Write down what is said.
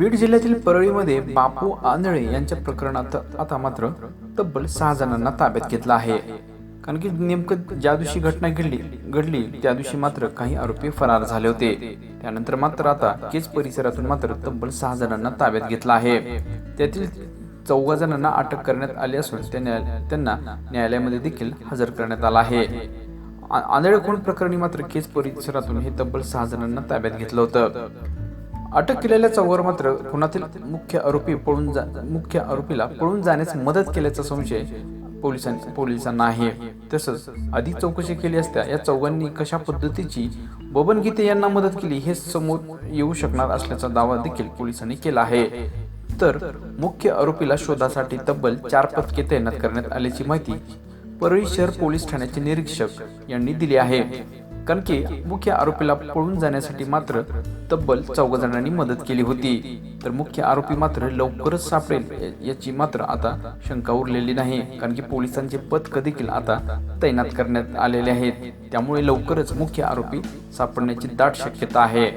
बीड जिल्ह्यातील परळीमध्ये बापू आंधळे यांच्या प्रकरणात आता मात्र तब्बल सहा जणांना ताब्यात घेतला आहे. कारण की नेमकं ज्या दिवशी घटना घडली घडली त्या दिवशी मात्र काही आरोपी फरार झाले होते. त्यानंतर मात्र आता केज परिसरातून मात्र तब्बल सहा जणांना ताब्यात घेतला आहे. त्यातील चौघा जणांना अटक करण्यात आली असून त्यांना न्यायालयामध्ये देखील हजर करण्यात आला आहे. आंधळे खून प्रकरणी मात्र केज परिसरातून हे तब्बल सहा जणांना ताब्यात घेतलं होतं. अटक केलेल्या चौघावर मात्र खुनातील मुख्य आरोपी पळून जा मुख्य आरोपीला पळून जाण्यास मदत केल्याचा संशय पोलिसां पोलिसांना आहे. तसंच अधिक चौकशी केली असता या चौघांनी कशा पद्धतीची बबन गीते यांना मदत केली हे समोर येऊ शकणार असल्याचा दावा देखील पोलिसांनी केला आहे. तर मुख्य आरोपीला शोधासाठी तब्बल चार पथके तैनात करण्यात आल्याची माहिती परळी शहर पोलीस ठाण्याचे निरीक्षक यांनी दिली आहे. कारण की मुख्य आरोपीला पळून जाण्यासाठी मात्र तब्बल चौघ जणांनी मदत केली होती. तर मुख्य आरोपी मात्र लवकरच सापडेल याची मात्र आता शंका उरलेली नाही. कारण की पोलिसांचे पथक देखील आता तैनात करण्यात आलेले आहेत. त्यामुळे लवकरच मुख्य आरोपी सापडण्याची दाट शक्यता आहे.